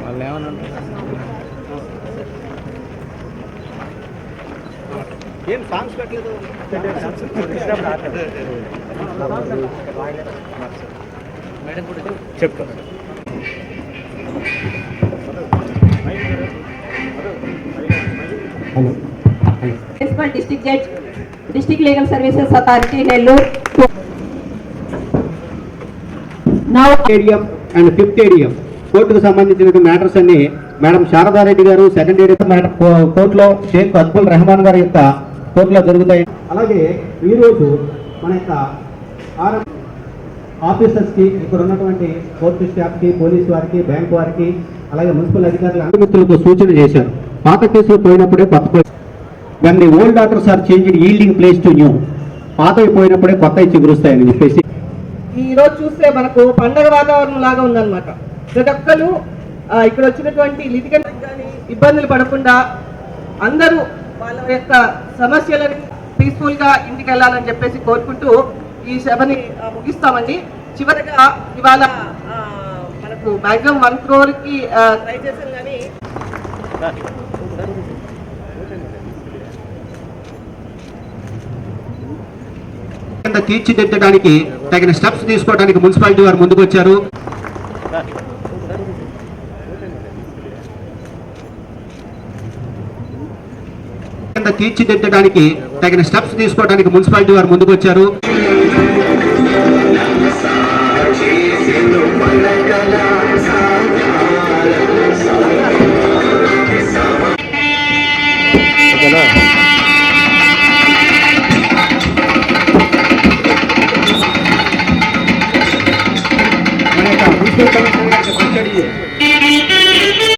వాళ్ళు ఏమన్నా ఏం సాంగ్స్ పెట్టలేదు చెప్తా principal district judge district legal services authority Nellore now ADM and fifth ADM కోర్టుకు సంబంధించిన మ్యాటర్స్ అన్ని మేడం శారదారెడ్డి గారు సెకండ్ ఏడియం మేడం కోర్టులో షేక్ అక్బుల్ రెహమాన్ గారి యొక్క కోర్టులో జరుగుతాయి. అలాగే ఈరోజు మన యొక్క ఆర్ఎం ఆఫీసర్స్కి ఇక్కడ ఉన్నటువంటి కోర్టు స్టాఫ్కి పోలీస్ వారికి బ్యాంక్ వారికి అలాగే మున్సిపల్ అధికారులు మిత్రులకు సూచన చేశారు. పాత కేసులు పోయినప్పుడే కొత్త when the old orders are change yielding place to new పాతవి పోయినప్పుడే కొత్త చిగురుస్తాయని చెప్పేసి. ఈ రోజు చూస్తే మనకు పండగ వాతావరణం లాగా ఉందన్నమాట. ప్రతి ఒక్కరు ఇక్కడ వచ్చినటువంటి లిటిగెంట్ కానీ ఇబ్బందులు పడకుండా అందరూ వాళ్ళ యొక్క సమస్యలని పీస్ఫుల్గా ఇంటికి వెళ్ళాలని చెప్పేసి కోరుకుంటూ ఈ సభని ముగిస్తామండి. చివరిగా ఇవాళ మనకు మ్యాక్సిమం వన్ క్రోర్కి ట్రై చేశాం కానీ తీర్చిదిద్దడానికి తగిన స్టెప్స్ తీసుకోవడానికి మున్సిపాలిటీ వారు ముందుకు వచ్చారు కింద తీర్చిదిద్దడానికి తగిన స్టెప్స్ తీసుకోవడానికి మున్సిపాలిటీ వారు ముందుకు వచ్చారు కమిషనర్ గారికి పంచడి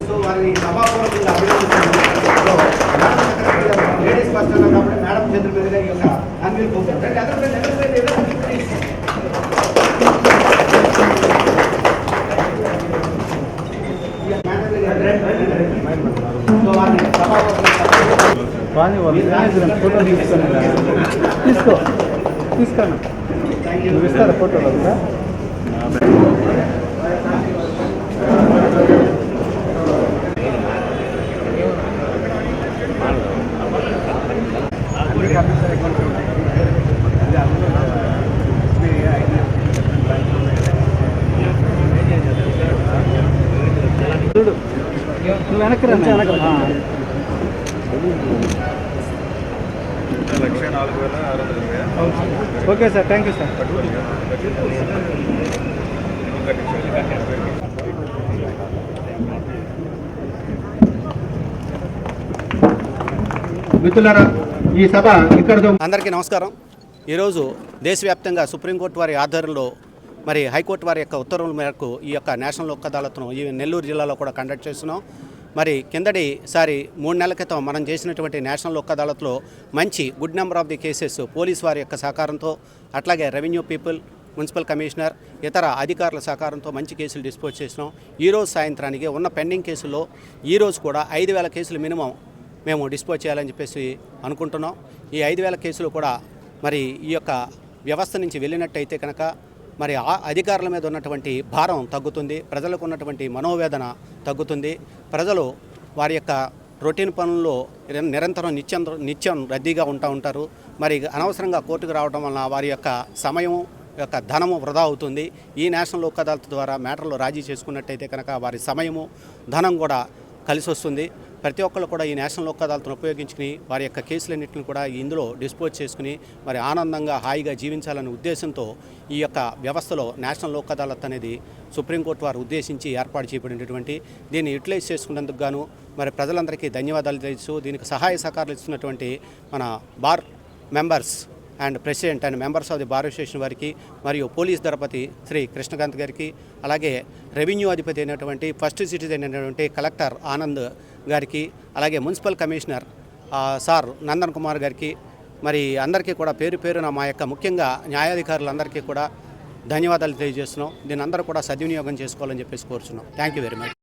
సో వారిని సభాపూర్వకంగా అభినందిస్తున్నాను. సో, లేడీస్ ఫస్ట్ అన్నారు కాబట్టి మేడం చేతుల మీదుగా ఈ యొక్క అన్వీల్ పోతారు రండి, అందరూ రండి, అందరూ రండి, అందరూ రండి, ప్లీజ్. ఈ మేడం గారు రండి, రండి, రండి. సో వారిని సభాపూర్వకంగా ఫోటో తీసుకొని తీసుకో తీసుకోండి నువ్వు ఇస్తారా ఫోటోలు అంతా చూడు నువ్వు వెనక్కి రా. వెనక్కి okay sir thank you sir మిత్రులారా ఈ సభ ఇక్కడతో అందరికీ నమస్కారం. ఈరోజు దేశవ్యాప్తంగా సుప్రీంకోర్టు వారి ఆధ్వర్యంలో మరి హైకోర్టు వారి యొక్క ఉత్తర్వుల మేరకు ఈ యొక్క నేషనల్ లోక్ అదాలత్ను ఈ నెల్లూరు జిల్లాలో కూడా కండక్ట్ చేస్తున్నాం. మరి కిందటి సారి మూడు నెలల క్రితం మనం చేసినటువంటి నేషనల్ లోక్ అదాలత్లో మంచి good number of the cases police వారి యొక్క సహకారంతో అట్లాగే రెవెన్యూ పీపుల్ మున్సిపల్ కమిషనర్ ఇతర అధికారుల సహకారంతో మంచి కేసులు డిస్పోజ్ చేసినాం. ఈరోజు సాయంత్రానికి ఉన్న పెండింగ్ కేసుల్లో ఈరోజు కూడా ఐదు వేల కేసులు మినిమం మేము డిస్పోజ్ చేయాలని చెప్పేసి అనుకుంటున్నాం. ఈ ఐదు వేల కేసులు కూడా మరి ఈ యొక్క వ్యవస్థ నుంచి వెళ్ళినట్టయితే కనుక మరి ఆ అధికారుల మీద ఉన్నటువంటి భారం తగ్గుతుంది ప్రజలకు ఉన్నటువంటి మనోవేదన తగ్గుతుంది. ప్రజలు వారి యొక్క రొటీన్ పనుల్లో నిరంతరం నిత్యం నిత్యం రద్దీగా ఉంటా ఉంటారు. మరి అనవసరంగా కోర్టుకు రావడం వలన వారి యొక్క సమయం యొక్క ధనము వృధా అవుతుంది. ఈ నేషనల్ లోక్ అదాలత్ ద్వారా మ్యాటర్లో రాజీ చేసుకున్నట్టయితే కనుక వారి సమయము ధనం కూడా కలిసి వస్తుంది ప్రతి ఒక్కళ్ళు కూడా ఈ నేషనల్ లోక్ ఉపయోగించుకుని వారి యొక్క కేసులన్నింటిని కూడా ఇందులో డిస్పోజ్ చేసుకుని మరి ఆనందంగా హాయిగా జీవించాలనే ఉద్దేశంతో ఈ యొక్క వ్యవస్థలో నేషనల్ లోక్ అదాలత్ అనేది సుప్రీంకోర్టు వారు ఉద్దేశించి ఏర్పాటు చేయబడినటువంటి దీన్ని యూటిలైజ్ చేసుకున్నందుకు గాను మరి ప్రజలందరికీ ధన్యవాదాలు తెలుసు దీనికి సహాయ సహకారాలు ఇస్తున్నటువంటి మన bar members and president and members of the bar association వారికి మరియు పోలీస్ దళపతి శ్రీ కృష్ణకాంత్ గారికి అలాగే రెవెన్యూ అధిపతి అయినటువంటి ఫస్ట్ సిటిజన్ అయినటువంటి కలెక్టర్ ఆనంద్ గారికి అలాగే municipal commissioner sir Nandan Kumar గారికి మరి అందరికీ కూడా పేరు పేరున మా యొక్క ముఖ్యంగా న్యాయాధికారులందరికీ కూడా ధన్యవాదాలు తెలియజేస్తున్నాం. దీని అందరూ కూడా సద్వినియోగం చేసుకోవాలని చెప్పేసి కోరుచున్నాం. Thank you very much